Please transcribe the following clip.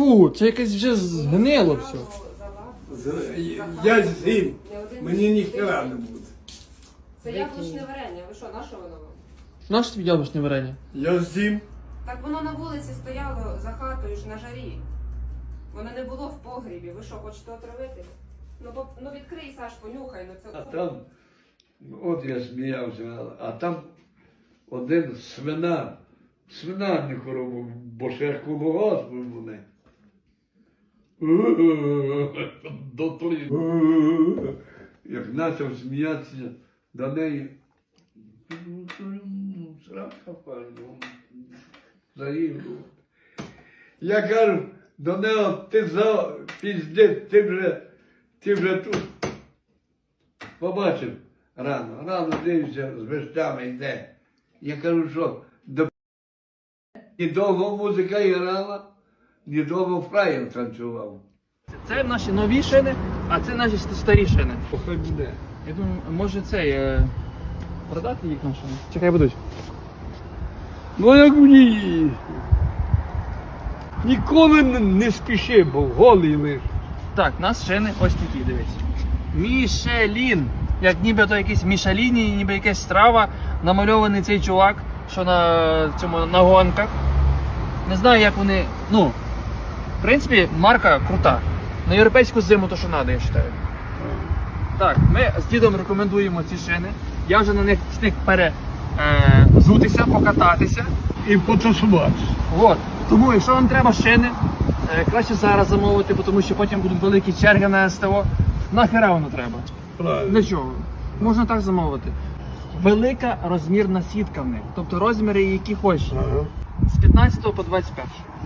Фу, це якесь вже згнило все. Я з'їм. Мені ніхера не буде. Це яблучне варення. Ви що, на що воно вам? Наш тобі яблучне варення? Я з'їм. Так воно на вулиці стояло за хатою ж на жарі. Воно не було в погрібі. Ви що, хочете отравити? Ну, бо, ну відкрий, Саш, понюхай, ну це. А там, от я сміявся, а там один свинар, свинарник робив, бо ще колгосп вони. До тлі. Як почав сміятися до неї, срака пальну, заїду. Я кажу, до нього ти за піздець, ти вже, ти вже тут. Побачив рано, рано дивився, з вещами йде. Я кажу, що до і довго музика грала, і довго фраєр танцював. Це наші нові шини, а це наші старі шини. Хай буде. Я думаю, може цей е, продати їх на шини? Чекай будуть. Ну як ні. Ніколи не, спіши, бо голий лиш. Так, у нас шини ось такі, дивись. Мішелін. Як ніби то якийсь Мішеліні, ніби якась страва. Намальований цей чувак, що на цьому на гонках. Не знаю, як вони. Ну, в принципі, марка крута. На європейську зиму то що треба, я вважаю. Так, ми з дідом рекомендуємо ці шини. Я вже на них встиг перезутися, покататися. І потусуватися. От. Тому, якщо вам треба шини, е, краще зараз замовити, тому що потім будуть великі черги на СТО. Нахера воно треба? Правильно. Для чого? Можна так замовити. Велика розмірна сітка в них, тобто розміри, які хочеш. Ага. З 15 по 21.